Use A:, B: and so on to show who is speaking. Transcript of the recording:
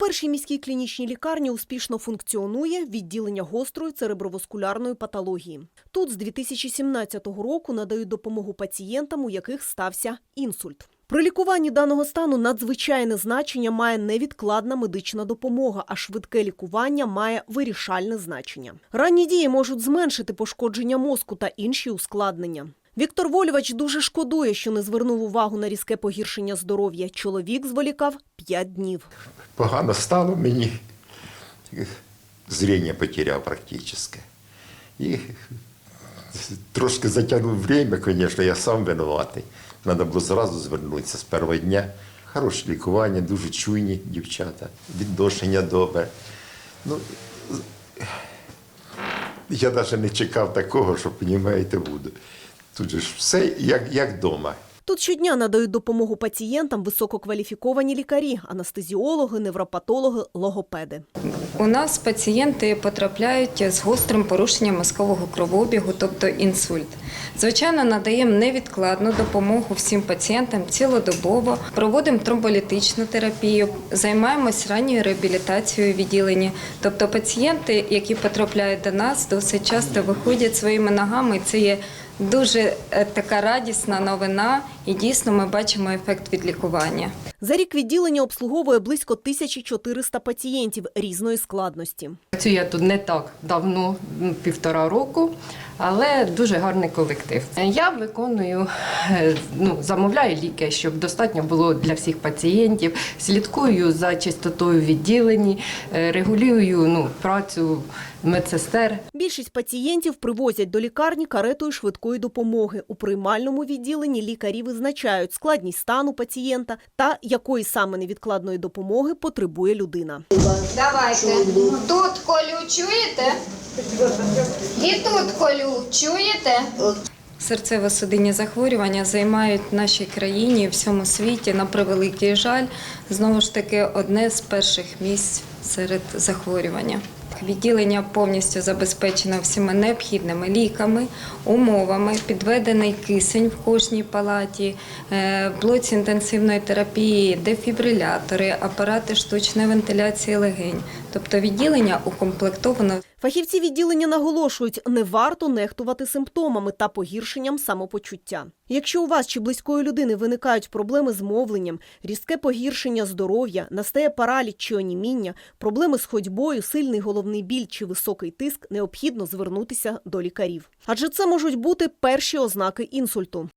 A: першій міській клінічній лікарні успішно функціонує відділення гострої цереброваскулярної патології. Тут з 2017 року надають допомогу пацієнтам, у яких стався інсульт. При лікуванні даного стану надзвичайне значення має невідкладна медична допомога, а швидке лікування має вирішальне значення. Ранні дії можуть зменшити пошкодження мозку та інші ускладнення. Віктор Вольвач дуже шкодує, що не звернув увагу на різке погіршення здоров'я. Чоловік зволікав 5 днів.
B: Погано стало мені. Зріння потеряв практично. І трошки затягнув время, звісно, я сам винуватий. Треба було зразу звернутися з першого дня. Хороше лікування, дуже чуйні дівчата, відношення добре. Ну, я навіть не чекав такого, що, розумієте, буду. Тут же ж все як, як вдома.
A: Тут щодня надають допомогу пацієнтам висококваліфіковані лікарі, анестезіологи, невропатологи, логопеди.
C: У нас пацієнти потрапляють з гострим порушенням мозкового кровообігу, тобто інсульт. Звичайно, надаємо невідкладну допомогу всім пацієнтам цілодобово, проводимо тромболітичну терапію, займаємось ранньою реабілітацією у відділенні. Тобто пацієнти, які потрапляють до нас, досить часто виходять своїми ногами. Це є дуже е, така радісна новина, і дійсно ми бачимо ефект від лікування.
A: За рік відділення обслуговує близько 1400 пацієнтів різної складності.
D: Працюю я тут не так давно, півтора року, але дуже гарний колектив. Я виконую, е, ну, замовляю ліки, щоб достатньо було для всіх пацієнтів. Слідкую за чистотою відділені, е, регулюю ну, працю медсестер.
A: Більшість пацієнтів привозять до лікарні каретою швидкої допомоги. У приймальному відділенні лікарі визначають складність стану пацієнта та якої саме невідкладної допомоги потребує людина.
E: Давайте. Тут колю чуєте? І тут колю чуєте?
C: Серцево-судинні захворювання займають в нашій країні і всьому світі, на превеликий жаль, знову ж таки одне з перших місць серед захворювання. Відділення повністю забезпечено всіма необхідними ліками, умовами, підведений кисень в кожній палаті, е, блоці інтенсивної терапії, дефібрилятори, апарати штучної вентиляції легень. Тобто відділення укомплектовано
A: Фахівці відділення наголошують, не варто нехтувати симптомами та погіршенням самопочуття. Якщо у вас чи близької людини виникають проблеми з мовленням, різке погіршення здоров'я, настає параліч чи оніміння, проблеми з ходьбою, сильний головний біль чи високий тиск, необхідно звернутися до лікарів. Адже це можуть бути перші ознаки інсульту.